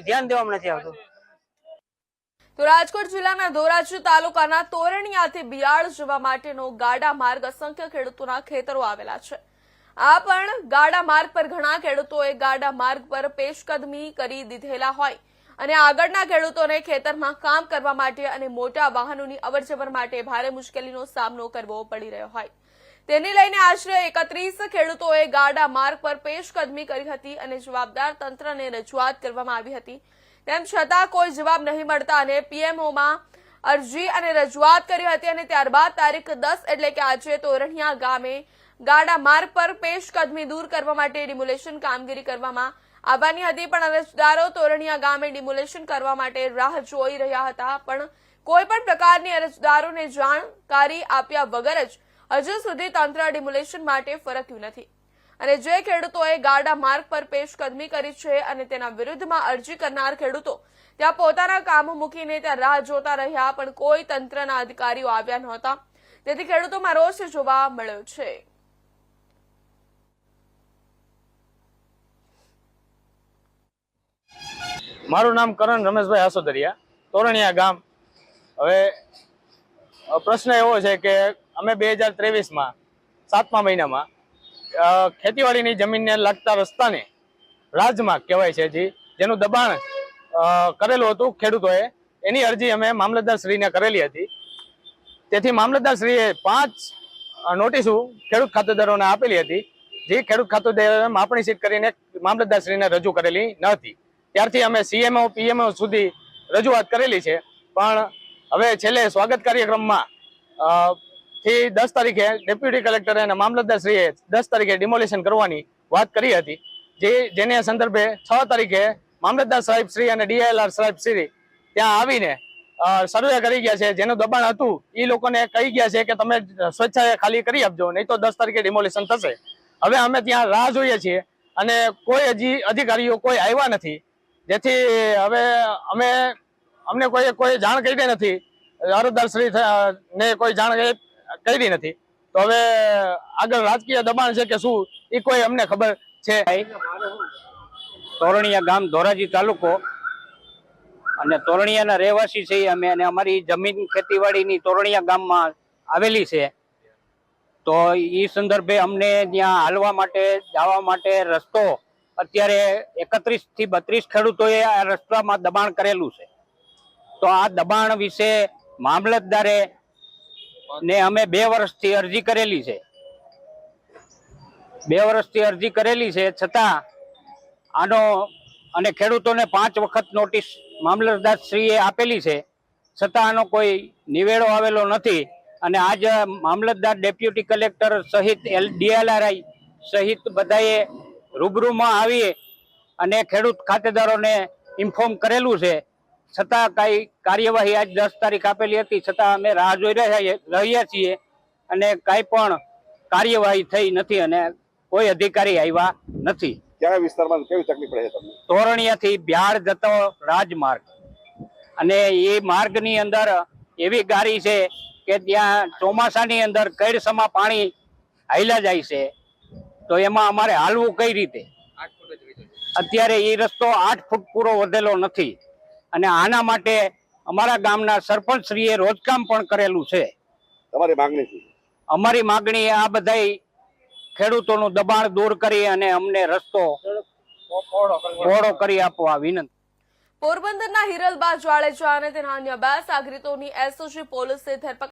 ધ્યાન દેવામાં નથી આવતું. તો રાજકોટ જિલ્લાના ધોરાજી તાલુકાના તોરણિયાથી બિયાળ જવા માટેનો ગાડા માર્ગ અસંખ્ય ખેડૂતોના ખેતરો આવેલા છે. આ પણ ગાડા માર્ગ પર ઘણા ખેડૂતોએ ગાડા માર્ગ પર પેશકદમી કરી દીધેલા હોય અને આગળના ખેડૂતોને ખેતરમાં કામ કરવા માટે અને મોટા વાહનોની અવરજવર માટે ભારે મુશ્કેલીનો સામનો કરવો પડી રહ્યો હોય. તેને લઈને આશરે એકત્રીસ ખેડૂતોએ ગાડા માર્ગ પર પેશકદમી કરી હતી અને જવાબદાર તંત્રને રજૂઆત કરવામાં આવી હતી. તેમ છતાં કોઈ જવાબ નહીં મળતા અને પીએમઓમાં અરજી અને રજૂઆત કરી હતી અને ત્યારબાદ તારીખ દસ એટલે કે આજે તોરણિયા ગામે ગાડા માર્ગ પર પેશકદમી દૂર કરવા માટે ડિમોલેશન કામગીરી કરવામાં આવવાની હતી. પણ અરજદારો તોરણિયા ગામે ડિમોલેશન કરવા માટે રાહ જોઈ રહ્યા હતા. પણ કોઈ પણ પ્રકારની અરજદારોને જાણકારી આપ્યા વગર જ હજુ સુધી તંત્ર ડિમોલેશન માટે ફરક્યું નથી. અને જે ખેડૂતોએ ગાડા માર્ગ પર પેશકદમી કરી છે અને તેના વિરુદ્ધમાં અરજી કરનાર ખેડૂતો ત્યાં પોતાના કામ મૂકીને ત્યાં રાહ જોતા રહ્યા, પણ કોઈ તંત્રના અધિકારીઓ આવ્યા નહોતા. તેથી ખેડૂતોમાં રોષ જોવા મળ્યો છે. મારું નામ કરણ રમેશભાઈ હાસોદરિયા, તોરણિયા ગામ. હવે પ્રશ્ન એવો છે કે અમે બે હજાર ત્રેવીસમાં, સાતમા મહિનામાં ખેતીવાડીની જમીનને લાગતા રસ્તાને રાજમાર્ગ કહેવાય છે જી, જેનું દબાણ કરેલું હતું ખેડૂતોએ. એની અરજી અમે મામલતદારશ્રીને કરેલી હતી. તેથી મામલતદારશ્રીએ પાંચ નોટિસો ખેડૂત ખાતેદારોને આપેલી હતી. જે ખેડૂત ખાતેદારોએ માપણી સીટ કરીને મામલતદારશ્રીને રજૂ કરેલી ન હતી ત્યારથી અમે સીએમઓ, પીએમઓ સુધી રજૂઆત કરેલી છે. પણ હવે છેલ્લે સ્વાગત કાર્યક્રમમાં થી દસ તારીખે ડેપ્યુટી કલેક્ટર અને મામલતદારશ્રીએ દસ તારીખે ડિમોલેશન કરવાની વાત કરી હતી. જે, જેને સંદર્ભે છ તારીખે મામલતદાર સાહેબ શ્રી અને ડીએલઆર સાહેબ શ્રી ત્યાં આવીને સર્વે કરી ગયા છે. જેનું દબાણ હતું એ લોકોને કહી ગયા છે કે તમે સ્વેચ્છાએ ખાલી કરી આપજો, નહીં તો દસ તારીખે ડિમોલેશન થશે. હવે અમે ત્યાં રાહ જોઈએ છીએ અને કોઈ હજી અધિકારીઓ કોઈ આવ્યા નથી. જેથી હવે અમે, અમને કોઈ કોઈ જાણ કરી નથી. અરજદારશ્રી ને કોઈ જાણ કરી- નથી. તો હવે આગળ રાજકીય દબાણ છે કે શું, એ કોઈ અમને ખબર છે. તોરણિયા ગામ ધોરાજી તાલુકો. અને તોરણિયાના રહેવાસી છીએ અમે અને અમારી જમીન ખેતીવાડીની તોરણિયા ગામમાં આવેલી છે. તો એ સંદર્ભે અમને ત્યાં હાલવા માટે, જવા માટે રસ્તો અત્યારે એકત્રીસથી બત્રીસ ખેડૂતોએ આ રસ્તામાં દબાણ કરેલું છે. તો આ દબાણ વિશે મામલતદારે ને અમે બે વર્ષથી અરજી કરેલી છે. બે વર્ષથી અરજી કરેલી છે, છતાં આનો અને ખેડૂતોને પાંચ વખત નોટિસ મામલતદાર શ્રીએ આપેલી છે, છતાં આનો કોઈ નિવેડો આવેલો નથી અને આજ મામલતદાર ડેપ્યુટી કલેક્ટર સહિત એલ, ડીએલઆરઆઈ સહિત બધાએ રૂબરૂમાં આવી અને ખેડૂત ખાતેદારોને ઇન્ફોર્મ કરેલું છે છતાં કાંઈ કાર્યવાહી આજ દસ તારીખ આપેલી હતી છતાં અમે રાહ જોઈ રહ્યા છીએ અને કાંઈ પણ કાર્યવાહી થઈ નથી અને કોઈ અધિકારી આવ્યા નથી. કયા વિસ્તારમાં કેવી તકલીફ પડે તમને? તોરણિયાથી બિહાર જતો રાજમાર્ગ. અને એ માર્ગની અંદર એવી ગાડી છે કે ત્યાં ચોમાસાની અંદર કઈડસમાં પાણી હાલ્યા જાય છે. તો એમાં અમારે હાલવું કઈ રીતે? અત્યારે એ રસ્તો આઠ ફૂટ પૂરો વધેલો નથી. અને આના માટે અમારા ગામના સરપંચ શ્રીએ રોજકામ પણ કરેલું છે. તમારી માગણી શું અમારી માગણી આ બધાય ખેડૂતોનું દબાણ દૂર કરી અને અમને રસ્તો પહોળો કરી આપવા વિનંતી. પોરબંદરના હિરલબા જાડેજા અને તેના અન્ય બે સાગરીતોની એસઓજી પોલીસે ધરપકડ